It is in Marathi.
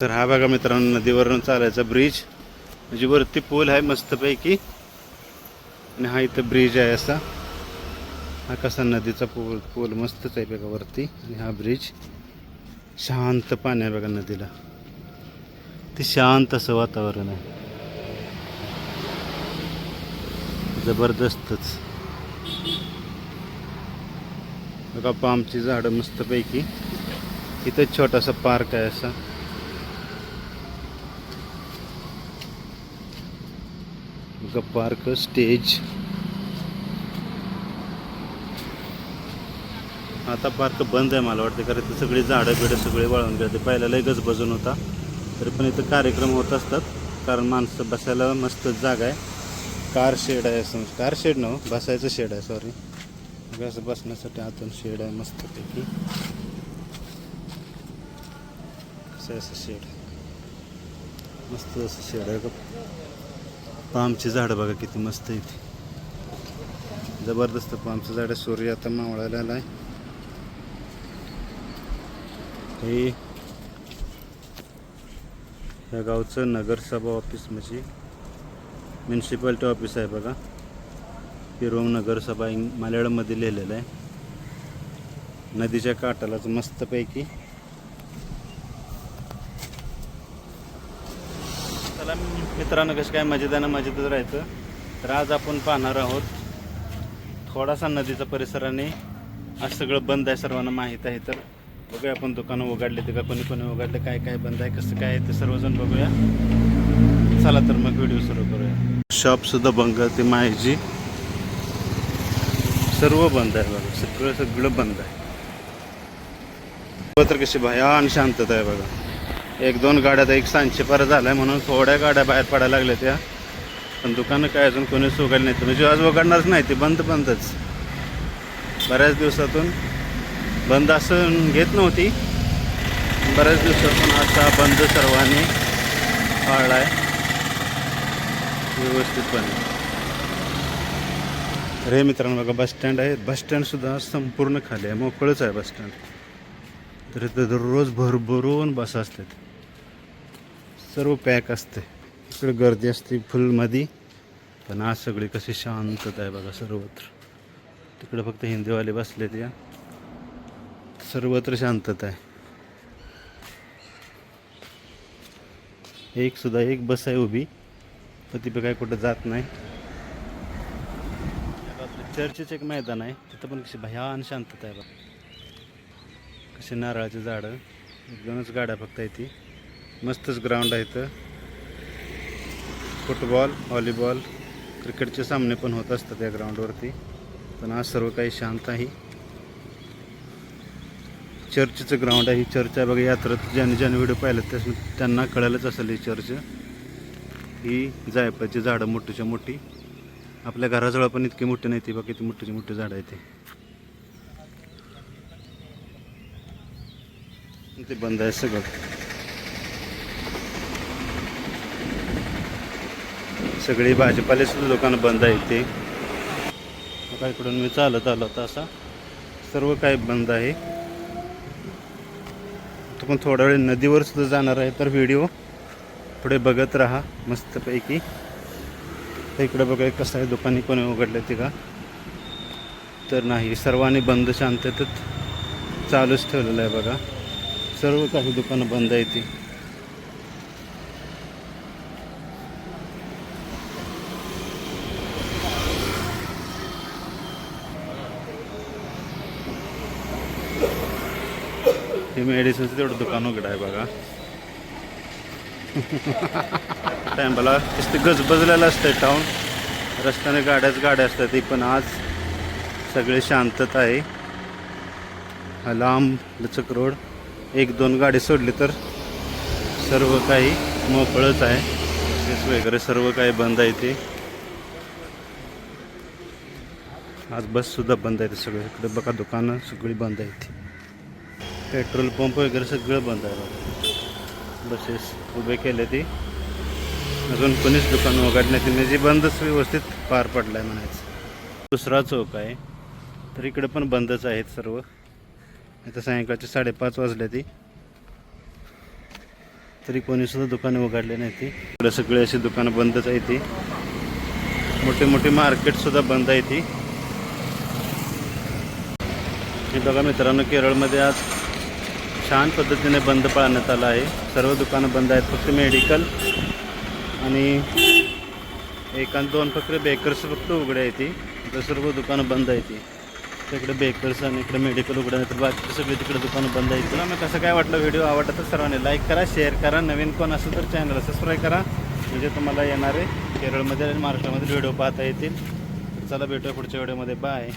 तर हा बघा मित्रांनो नदीवरून चालायचा ब्रिज म्हणजे वरती पूल आहे मस्तपैकी. आणि हा इथं ब्रिज आहे असा. हा कसा नदीचा पूल पूल मस्तच आहे बघा वरती. आणि हा ब्रिज शांत पाणी आहे बघा नदीला. ते शांत असं वातावरण आहे. जबरदस्तच. बघा पामची झाडं मस्तपैकी. इथं छोटासा पार्क आहे असा. बघा पार्क स्टेज. आता पार्क बंद आहे मला वाटतं कारण इथं सगळी झाडं बिडं सगळे वाळून गेले पहिल्याला एकच बजून होता. तरी पण इथं कार्यक्रम होत असतात कारण माणसं बसायला मस्त जागा आहे. कार शेड आहे असं कार शेड न बसायचं शेड आहे सॉरी असं बसण्यासाठी आतून शेड आहे मस्तपैकी. कसं आहे असं शेड मस्त असं शेड आहे पामची झाडं बघा किती मस्त इथे जबरदस्त पामचं झाड आहे. सूर्य आता मावळायला आलाय. हे ह्या गावचं नगरसभा ऑफिस म्हणजे म्युन्सिपाल्टी ऑफिस आहे बघा. पिरोम नगरसभा इंग लिहिलेलं आहे. नदीच्या काठालाच मस्तपैकी मित्रांनो कसं काय मजेदानं मजेतच राहायचं. तर आज आपण पाहणार आहोत थोडासा नदीचा परिसराने आज सगळं बंद आहे सर्वांना माहीत आहे. तर बघूया आपण दुकानं उघडले ते का कोणी कोणी उघडले काय काय बंद आहे कसं काय आहे ते सर्वजण बघूया. चला तर मग व्हिडिओ सुरू करूया. शॉप सुद्धा बंद ते माहिती. सर्व बंद आहे बघा सगळं सगळं बंद आहे. तर कशी भयान शांतता आहे बघा. एक दोन गाड्या तर एक सांचे पार झालाय म्हणून थोड्या गाड्या बाहेर पडायला लागल्या त्या. पण दुकानं काय अजून कोणीच उघडली नाही म्हणजे आज उघडणारच नाही ते बंद बंदच. बऱ्याच दिवसातून बंद असं घेत नव्हती. बऱ्याच दिवसातून आता बंद सर्वांनी पाळला आहे व्यवस्थितपणे. अरे मित्रांनो बघा बस स्टँड आहे. बसस्टँडसुद्धा संपूर्ण खाली आहे. मोकळंच आहे बसस्टँड तरी तर इथं दररोज भरभरून बस असतात. सर्व पॅक असते. इकडे गर्दी असते फुलमध्ये. पण आज सगळी कशी शांतता आहे बघा सर्वत्र. तिकडे फक्त हिंदीवाले बसलेत या. सर्वत्र शांतता आहे. एक सुद्धा एक बस आहे उभी. पण ती काय कुठं जात नाही. चर्चेचं एक मैदान आहे. तिथं पण कशी भयान शांतता आहे बघा. कशी नारळाची झाडं. एक दोनच गाड्या फक्त आहे ती. मस्तच ग्राउंड आहे इथं. फुटबॉल व्हॉलीबॉल क्रिकेटचे सामने पण होत असतात या ग्राउंडवरती पण आज सर्व काही शांत आहे. चर्चचं ग्राउंड आहे. ही चर्च आहे. बघा यात्रेत ज्याने ज्याने व्हिडिओ पाहिले त्यास त्यांना कळायलाच असेल ही चर्च ही जायफळची झाडं मोठीच्या मोठी. आपल्या घराजवळ पण इतकी मोठी नाही ती. बघा किती मोठीची मोठी झाडं आहे ते. बंद आहे सगळं. सगळी भाजीपाले सुद्धा दुकानं बंद आहे ते आता इकडून मी चालत आलो होता असा. सर्व काही बंद आहे. तो पण थोडा वेळ नदीवर सुद्धा जाणार आहे तर व्हिडिओ पुढे बघत राहा मस्तपैकी. तर इकडे बघा कसं आहे दुकानी कोणी उघडले ते का तर नाही सर्वांनी बंद शांततेत चालूच ठेवलेलं आहे बघा. सर्व काही दुकानं बंद आहे ती हे मेडिसिनचं तेवढं दुकान उघडं आहे बघा. टायमाला नुसते गजबजलेलं असतं टाऊन रस्त्याने गाड्याच गाड्या असतात ती पण आज सगळे शांतता आहे. हा लांब लचक रोड. एक दोन गाडी सोडली तर सर्व काही मोकळच आहे. बसेस वगैरे सर्व काही बंद आहे ते आज बससुद्धा बंद आहे सगळे. इकडे बघा दुकानं सगळी बंद आहे ती पेट्रोल पंप वगैरे सगळं बंद आहे बसेस उभे केले ती. अजून कोणीच दुकान उघडण्यात म्हणजे बंदच व्यवस्थित पार पडलं आहे म्हणायचं. दुसरा चौक आहे. तर इकडे पण बंदच आहेत सर्व. आता सायंकाळचे साडेपाच वाजले ती. तरी कोणी सुद्धा दुकानं उघडले नाही ती. इकडे सगळे अशी दुकानं बंदच आहे ती. मोठे मोठे मार्केट सुद्धा बंद आहे ती. बघा मित्रांनो केरळमध्ये आज छान पद्धतीने बंद पाळण्यात आलं आहे. सर्व दुकानं बंद आहेत फक्त मेडिकल आणि एक आणि दोन फक्त बेकर्स फक्त उघडे येते ती. तर सर्व दुकानं बंद आहे ती. तिकडे बेकर्स आणि इकडे मेडिकल उघडं आहे तर बाकी सगळी तिकडे दुकानं बंद आहेत. तुला मग कसं काय वाटलं व्हिडिओ आवडला तर सर्वांनी लाईक करा शेअर करा. नवीन कोण असेल तर चॅनलला सबस्क्राईब करा. म्हणजे तुम्हाला येणारे केरळमध्ये आणि महाराष्ट्रामध्ये व्हिडिओ पाहता येतील. चला भेटूया पुढच्या व्हिडिओमध्ये बाय